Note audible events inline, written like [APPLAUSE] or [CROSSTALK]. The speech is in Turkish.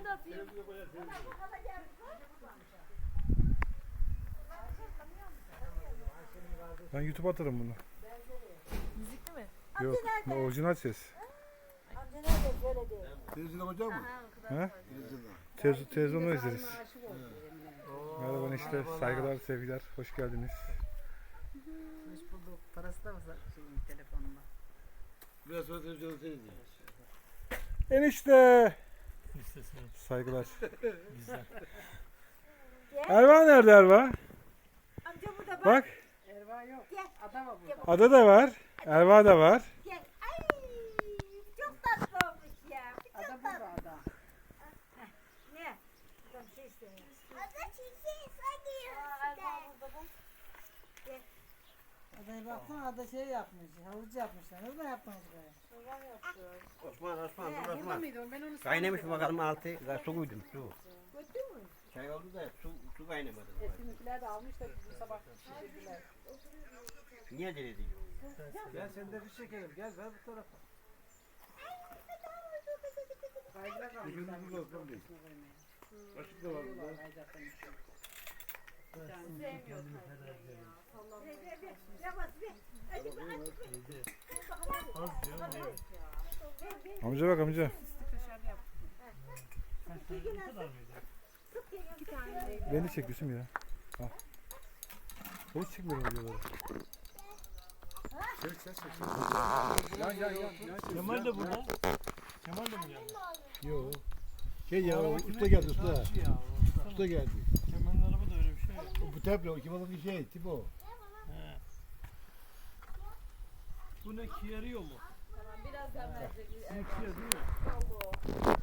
atayım. Ben YouTube atarım bunu. Müzikli mi? Yok. Bu orijinal ses. Amca nerede böyle değil. Televizyona koyacak mı? He? Televizyona. Tez, televizyonda izleriz. Merhaba işte saygılar, sevgiler. Hoş geldiniz. Hoş bulduk. Parası da var şeyin telefonunda. Biraz sonra televizyona seyredeceğim. Enişte. İstesin Saygılar. [LAUGHS] bizden. Erva nerede Erva? Amca burada bak. Bak. Erva yok. Gel. Ada var burada. Ada da var. Erva da var. Gel. Ay çok tatlı olmuş ya. Ada Çok burada tatlı. ada. Ne? Adam şey istemiyor. Ada çiçeği sayıyor. Adaya baksana ada şey yapmış. Havuç yapmışlar. Orada yapmış böyle. Osman Osman dur Osman. Kaynamış bakalım altı. Su koydum su. Çay oldu da su, su kaynamadı. Etinlikler de almış da bu sabah pişirdiler. Niye acele ediyor? Gel sen de bir çekelim. Gel ver bu tarafa. Kaydırak almış. Ucunu sanki. bul bakalım değil. Açık da var burada. Kaydıraktan içiyor. Sevmiyor Ver ver ver. Ver ver. Hadi ver. Az diyor ne? Ver ver. Amca bak amca. Beni çek Gülsüm ya. Al. Hiç çekmiyorum videoları. Çek çek çek. Yan yan yan. Kemal de burada. Kemal de mi geldi? Yo. Şey ya usta geldi usta. Ya. Usta geldi. Kemal'in araba da öyle bir teple o kim olan şey tipo. He. Bu ne kiyarıyor mu? Tamam birazdan verecek. Bu kiya değil mi? Alırız